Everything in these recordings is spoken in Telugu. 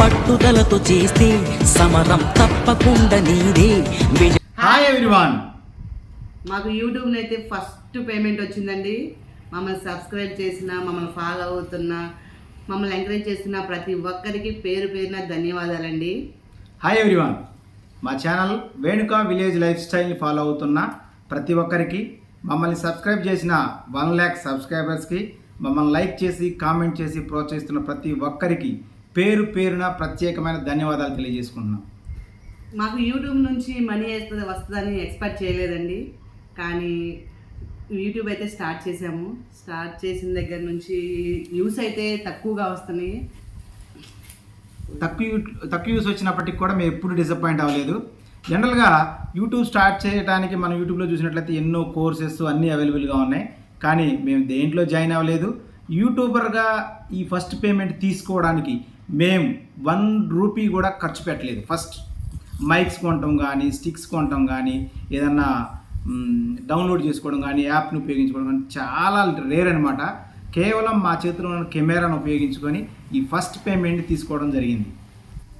పట్టుదలతో చేస్తే సమరం తప్పకుండా నీదే. హాయ్ ఎవ్రీవాన్ మాకు యూట్యూబ్ అయితే ఫస్ట్ పేమెంట్ వచ్చిందండి. మమ్మల్ని సబ్స్క్రైబ్ చేసిన మమ్మల్ని ఫాలో అవుతున్న మమ్మల్ని ఎంకరేజ్ చేస్తున్న ప్రతి ఒక్కరికి పేరు పేరున ధన్యవాదాలండి. హాయ్ ఎవ్రీవాన్ మా ఛానల్ వేణుక విలేజ్ లైఫ్ స్టైల్ని ఫాలో అవుతున్న ప్రతి ఒక్కరికి మమ్మల్ని సబ్స్క్రైబ్ చేసిన వన్ ల్యాక్ సబ్స్క్రైబర్స్కి మమ్మల్ని లైక్ చేసి కామెంట్ చేసి ప్రోత్సహిస్తున్న ప్రతి ఒక్కరికి పేరు పేరున ప్రత్యేకమైన ధన్యవాదాలు తెలియజేసుకుంటున్నాం. మాకు యూట్యూబ్ నుంచి మనీ వస్తుంది వస్తుందని ఎక్స్పెక్ట్ చేయలేదండి. కానీ యూట్యూబ్ అయితే స్టార్ట్ చేసాము. స్టార్ట్ చేసిన దగ్గర నుంచి వ్యూస్ అయితే తక్కువగా వస్తున్నాయి. తక్కువ యూ- తక్కువ యూస్ వచ్చినప్పటికి కూడా మేము ఎప్పుడు డిసప్పాయింట్ అవ్వలేదు. జనరల్గా యూట్యూబ్ స్టార్ట్ చేయడానికి మనం యూట్యూబ్లో చూసినట్లయితే ఎన్నో కోర్సెస్ అన్నీ అవైలబుల్గా ఉన్నాయి. కానీ మేము దేంట్లో జాయిన్ అవ్వలేదు. యూట్యూబర్గా ఈ ఫస్ట్ పేమెంట్ తీసుకోవడానికి మేము వన్ రూపీ కూడా ఖర్చు పెట్టలేదు. ఫస్ట్ మైక్స్ కొనటం కానీ స్టిక్స్ కొనటం కానీ ఏదన్నా డౌన్లోడ్ చేసుకోవడం కానీ యాప్ని ఉపయోగించుకోవడం కానీ చాలా రేర్ అనమాట కేవలం మా చేతిలో ఉన్న కెమెరాను ఉపయోగించుకొని ఈ ఫస్ట్ పేమెంట్ తీసుకోవడం జరిగింది.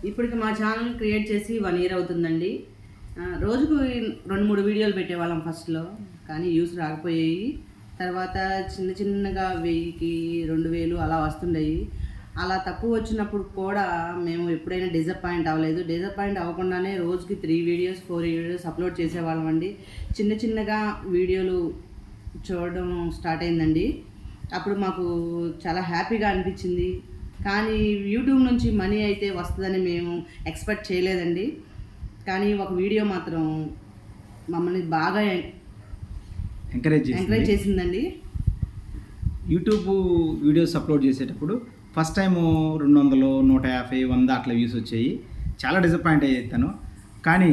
ఇప్పటికి మా ఛానల్ క్రియేట్ చేసి వన్ ఇయర్ అవుతుందండి. రోజుకు రెండు మూడు వీడియోలు పెట్టేవాళ్ళం ఫస్ట్లో. కానీ వ్యూస్ రాకపోయాయి. తర్వాత చిన్న చిన్నగా వెయ్యికి రెండు వేలు అలా వస్తుండేవి అలా తక్కువ వచ్చినప్పుడు కూడా మేము ఎప్పుడైనా డిసప్పాయింట్ అవ్వలేదు. డిసప్పాయింట్ అవ్వకుండానే రోజుకి three videos four videos upload చేసేవాళ్ళం అండి. చిన్న చిన్నగా వీడియోలు చూడడం స్టార్ట్ అయిందండి. అప్పుడు మాకు చాలా హ్యాపీగా అనిపించింది. కానీ యూట్యూబ్ నుంచి మనీ అయితే వస్తుందని మేము ఎక్స్పెక్ట్ చేయలేదండి. కానీ ఒక వీడియో మాత్రం మమ్మల్ని బాగా ఎంకరేజ్ ఎంకరేజ్ చేసి చేసిందండి. యూట్యూబ్ వీడియోస్ అప్లోడ్ చేసేటప్పుడు ఫస్ట్ టైం రెండు వందలు నూట యాభై వంద అట్లా వ్యూస్ వచ్చాయి. చాలా డిసప్పాయింట్ అయ్యాను కానీ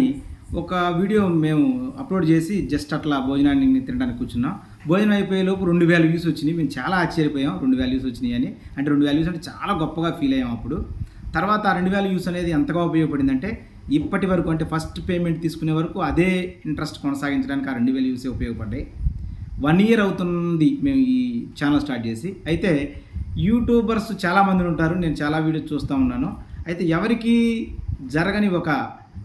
ఒక వీడియో మేము అప్లోడ్ చేసి జస్ట్ అట్లా భోజనాన్ని తినడానికి కూర్చున్నాం. భోజనం అయిపోయే లోపు రెండు వేల వ్యూస్ వచ్చినాయి. మేము చాలా ఆశ్చర్యపోయాం. రెండు వేల వ్యూస్ వచ్చినాయి అని. అంటే రెండు వేల వ్యూస్ అంటే చాలా గొప్పగా ఫీల్ అయ్యాం అప్పుడు. తర్వాత ఆ రెండు వేల వ్యూస్ అనేది ఎంతగా ఉపయోగపడిందంటే ఇప్పటి వరకు అంటే ఫస్ట్ పేమెంట్ తీసుకునే వరకు అదే ఇంట్రెస్ట్ కొనసాగించడానికి ఆ రెండు వేల వ్యూసే ఉపయోగపడ్డాయి. వన్ ఇయర్ అవుతుంది మేము ఈ ఛానల్ స్టార్ట్ చేసి. అయితే యూట్యూబర్స్ చాలామంది ఉంటారు నేను చాలా వీడియోస్ చూస్తూ ఉన్నాను. అయితే ఎవరికి జరగని ఒక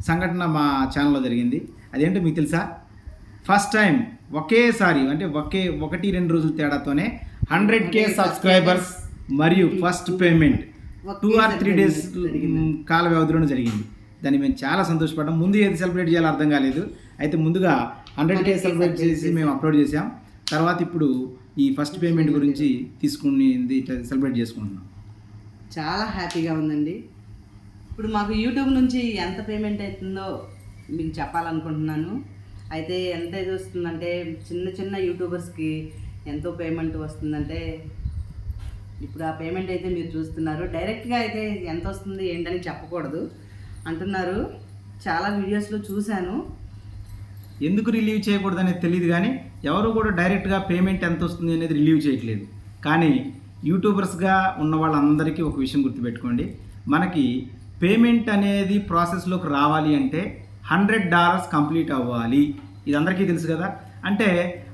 సంఘటన మా ఛానల్లో జరిగింది. అదేంటో మీకు తెలుసా? ఫస్ట్ టైం ఒకేసారి అంటే ఒకే ఒకటి రెండు రోజుల తేడాతోనే హండ్రెడ్ కే సబ్స్క్రైబర్స్ మరియు first payment two or three days కాల వ్యవధిలోనే జరిగింది. దాన్ని మేము చాలా సంతోషపడ్డాం. ముందు ఏది సెలబ్రేట్ చేయాలో అర్థం కాలేదు. అయితే ముందుగా హండ్రెడ్ కే సెలబ్రేట్ చేసి మేము అప్లోడ్ చేసాం తర్వాత ఇప్పుడు ఈ ఫస్ట్ పేమెంట్ గురించి తీసుకుని సెలబ్రేట్ చేసుకుంటున్నాం. చాలా హ్యాపీగా ఉందండి. ఇప్పుడు మాకు యూట్యూబ్ నుంచి ఎంత పేమెంట్ అవుతుందో మీకు చెప్పాలనుకుంటున్నాను. అయితే ఎంత ఇది వస్తుందంటే చిన్న చిన్న యూట్యూబర్స్కి ఎంతో పేమెంట్ వస్తుందంటే ఇప్పుడు ఆ పేమెంట్ అయితే మీరు చూస్తున్నారు. డైరెక్ట్గా అయితే ఎంత వస్తుంది ఏంటని చెప్పకూడదు. అంటున్నారు. చాలా వీడియోస్లో చూశాను. ఎందుకు రిలీవ్ చేయకూడదు అనేది తెలియదు కానీ ఎవరు కూడా డైరెక్ట్గా పేమెంట్ ఎంత వస్తుంది అనేది రిలీవ్ చేయట్లేదు. కానీ యూట్యూబర్స్గా ఉన్న వాళ్ళందరికీ ఒక విషయం గుర్తుపెట్టుకోండి. మనకి పేమెంట్ అనేది ప్రాసెస్లోకి రావాలి అంటే హండ్రెడ్ డాలర్స్ కంప్లీట్ అవ్వాలి. ఇది అందరికీ తెలుసు కదా. అంటే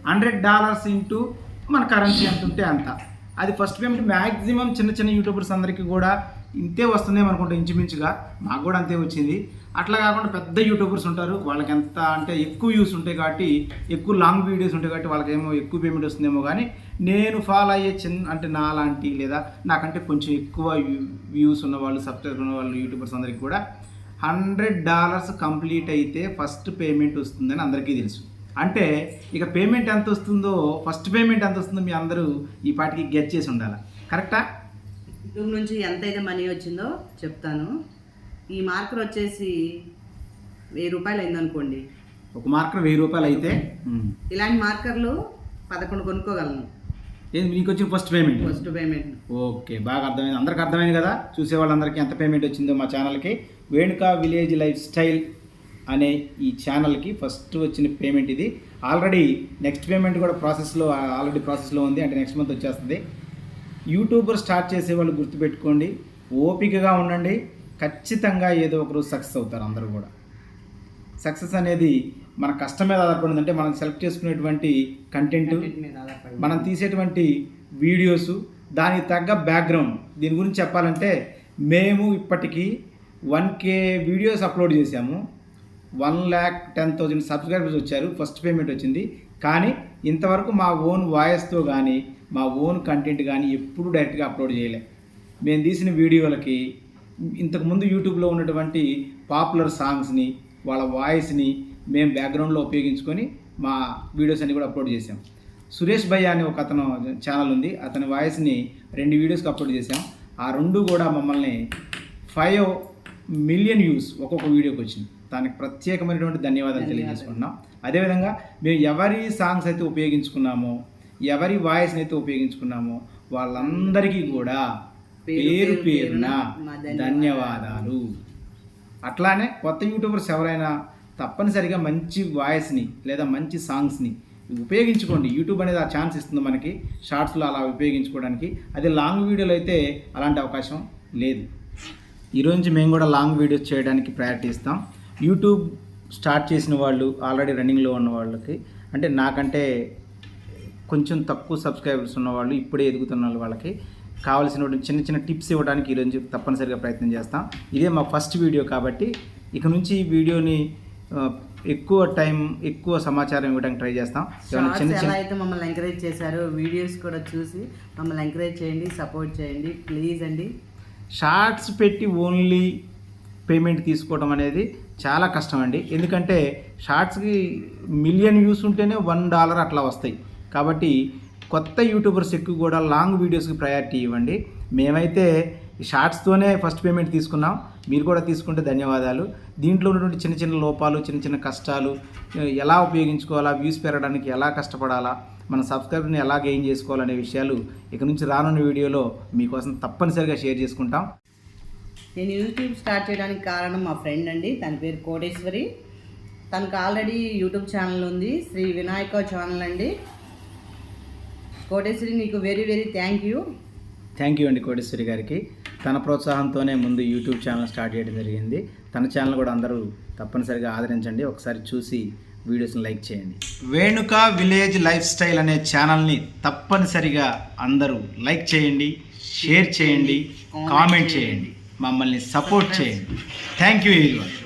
హండ్రెడ్ డాలర్స్ ఇంటూ మన కరెన్సీ ఎంత ఉంటే అంత. అది ఫస్ట్ పేమెంట్ మ్యాక్సిమం చిన్న చిన్న యూట్యూబర్స్ అందరికీ కూడా ఇంతే వస్తుందేమో అనుకుంటా ఇంచుమించుగా. మాకు కూడా అంతే వచ్చింది. అట్లా కాకుండా పెద్ద యూట్యూబర్స్ ఉంటారు. వాళ్ళకి ఎంత అంటే ఎక్కువ వ్యూస్ ఉంటాయి కాబట్టి ఎక్కువ లాంగ్ వీడియోస్ ఉంటాయి కాబట్టి వాళ్ళకేమో ఎక్కువ పేమెంట్ వస్తుందేమో కానీ నేను ఫాలో అయ్యే చిన్న అంటే నా లాంటి లేదా నాకంటే కొంచెం ఎక్కువ వ్యూస్ ఉన్న వాళ్ళు సబ్స్క్రైబర్ ఉన్న వాళ్ళు యూట్యూబర్స్ అందరికీ కూడా హండ్రెడ్ డాలర్స్ కంప్లీట్ అయితే ఫస్ట్ పేమెంట్ వస్తుందని అందరికీ తెలుసు. అంటే ఇక పేమెంట్ ఎంత వస్తుందో ఫస్ట్ పేమెంట్ ఎంత వస్తుందో మీ అందరూ ఈ పాటికి గెట్ చేసి ఉండాలి. కరెక్టా? యూట్యూబ్ నుంచి ఎంత అయితే మనీ వచ్చిందో చెప్తాను. ఈ మార్కర్ వచ్చేసి వెయ్యి రూపాయలు అయిందనుకోండి. ఒక మార్కర్ వెయ్యి రూపాయలు అయితే. ఇలాంటి మార్కర్లు పదకొండు కొనుక్కోగలను. ఏంది మీకు వచ్చిన first payment first payment okay బాగా అర్థమైంది. అందరికి అర్థమైంది కదా? చూసే వాళ్ళందరికీ ఎంత పేమెంట్ వచ్చిందో మా ఛానల్కి వేణుక విలేజ్ లైఫ్ స్టైల్ అనే ఈ ఛానల్కి ఫస్ట్ వచ్చిన పేమెంట్ ఇది. ఆల్రెడీ నెక్స్ట్ పేమెంట్ కూడా ప్రాసెస్లో ఆల్రెడీ ప్రాసెస్లో ఉంది. అంటే నెక్స్ట్ మంత్ వచ్చేస్తుంది. యూట్యూబర్ స్టార్ట్ చేసే వాళ్ళు గుర్తుపెట్టుకోండి ఓపికగా ఉండండి ఖచ్చితంగా ఏదో ఒకరోజు సక్సెస్ అవుతారు అందరూ కూడా. సక్సెస్ అనేది మన కష్టం మీద ఆధారపడింది అంటే మనం సెలెక్ట్ చేసుకునేటువంటి కంటెంట్ ఆధారపడి మనం తీసేటువంటి వీడియోస్ దానికి తగ్గ బ్యాక్గ్రౌండ్. దీని గురించి చెప్పాలంటే మేము ఇప్పటికీ వన్ కే వీడియోస్ అప్లోడ్ చేశాము. One lakh ten thousand subscribers వచ్చారు. ఫస్ట్ పేమెంట్ వచ్చింది. కానీ ఇంతవరకు మా ఓన్ వాయిస్తో కానీ మా ఓన్ కంటెంట్ కానీ ఎప్పుడు డైరెక్ట్గా అప్లోడ్ చేయలే. మేము తీసిన వీడియోలకి ఇంతకుముందు యూట్యూబ్లో ఉన్నటువంటి పాపులర్ సాంగ్స్ని వాళ్ళ వాయిస్ని మేము బ్యాక్గ్రౌండ్లో ఉపయోగించుకొని మా వీడియోస్ అన్ని కూడా అప్లోడ్ చేసాం సురేష్ భయ్య అనే ఒక అతను ఛానల్ ఉంది. అతని వాయిస్ని రెండు వీడియోస్కి అప్లోడ్ చేసాం ఆ రెండు కూడా మమ్మల్ని ఫైవ్ మిలియన్ వ్యూస్ ఒక్కొక్క వీడియోకి వచ్చింది దానికి ప్రత్యేకమైనటువంటి ధన్యవాదాలు తెలియజేసుకుంటున్నాం. అదేవిధంగా మేము ఎవరి సాంగ్స్ అయితే ఉపయోగించుకున్నామో ఎవరి వాయిస్ని అయితే ఉపయోగించుకున్నామో వాళ్ళందరికీ కూడా పేరు పేరున ధన్యవాదాలు. అట్లానే కొత్త యూట్యూబర్స్ ఎవరైనా తప్పనిసరిగా మంచి వాయిస్ని లేదా మంచి సాంగ్స్ని ఉపయోగించుకోండి. యూట్యూబ్ అనేది ఆ ఛాన్స్ ఇస్తుంది మనకి షార్ట్స్లో అలా ఉపయోగించుకోవడానికి. అదే లాంగ్ వీడియోలో అయితే అలాంటి అవకాశం లేదు. ఈరోజు మేము కూడా లాంగ్ వీడియోస్ చేయడానికి ప్రయారిటీ ఇస్తాం యూట్యూబ్ స్టార్ట్ చేసిన వాళ్ళు ఆల్రెడీ రన్నింగ్లో ఉన్న వాళ్ళకి అంటే నాకంటే కొంచెం తక్కువ సబ్స్క్రైబర్స్ ఉన్న వాళ్ళు ఇప్పుడే ఎదుగుతున్న వాళ్ళకి కావాల్సిన చిన్న చిన్న టిప్స్ ఇవ్వడానికి ఈరోజు తప్పనిసరిగా ప్రయత్నం చేస్తాం. ఇదే మా ఫస్ట్ వీడియో కాబట్టి ఇక నుంచి ఈ వీడియోని ఎక్కువ టైం ఎక్కువ సమాచారం ఇవ్వడానికి ట్రై చేస్తాం. చిన్న చిన్న అయితే మమ్మల్ని ఎంకరేజ్ చేశారో వీడియోస్ కూడా చూసి మమ్మల్ని ఎంకరేజ్ చేయండి సపోర్ట్ చేయండి ప్లీజ్ అండి. షార్ట్స్ పెట్టి ఓన్లీ పేమెంట్ తీసుకోవడం అనేది చాలా కష్టం అండి. ఎందుకంటే షార్ట్స్కి మిలియన్ వ్యూస్ ఉంటేనే వన్ డాలర్ అట్లా వస్తాయి. కాబట్టి కొత్త యూట్యూబర్స్ ఎక్కువ కూడా లాంగ్ వీడియోస్కి ప్రయారిటీ ఇవ్వండి. మేమైతే షార్ట్స్తోనే ఫస్ట్ పేమెంట్ తీసుకున్నాం. మీరు కూడా తీసుకుంటే ధన్యవాదాలు. దీంట్లో ఉన్నటువంటి చిన్న చిన్న లోపాలు చిన్న చిన్న కష్టాలు ఎలా ఉపయోగించుకోవాలా వ్యూస్ పెరగడానికి ఎలా కష్టపడాలా మన సబ్స్క్రైబర్ని ఎలా గెయిన్ చేసుకోవాలనే విషయాలు ఇక నుంచి రానున్న వీడియోలో మీకోసం తప్పనిసరిగా షేర్ చేసుకుంటాం. నేను యూట్యూబ్ స్టార్ట్ చేయడానికి కారణం మా ఫ్రెండ్ అండి. తన పేరు కోటేశ్వరి. తనకు ఆల్రెడీ యూట్యూబ్ ఛానల్ ఉంది. శ్రీ వినాయక ఛానల్ అండి. కోటేశ్వరి నీకు very very thank you thank you అండి కోటేశ్వరి గారికి. తన ప్రోత్సాహంతోనే ముందు యూట్యూబ్ ఛానల్ స్టార్ట్ చేయడం జరిగింది. తన ఛానల్ కూడా అందరూ తప్పనిసరిగా ఆదరించండి. ఒకసారి చూసి వీడియోస్ని లైక్ చేయండి. వేణుక విలేజ్ లైఫ్ స్టైల్ అనే ఛానల్ని తప్పనిసరిగా అందరూ లైక్ చేయండి షేర్ చేయండి కామెంట్ చేయండి. మమ్మల్ని సపోర్ట్ చేయండి. థ్యాంక్ యూ ఎవరి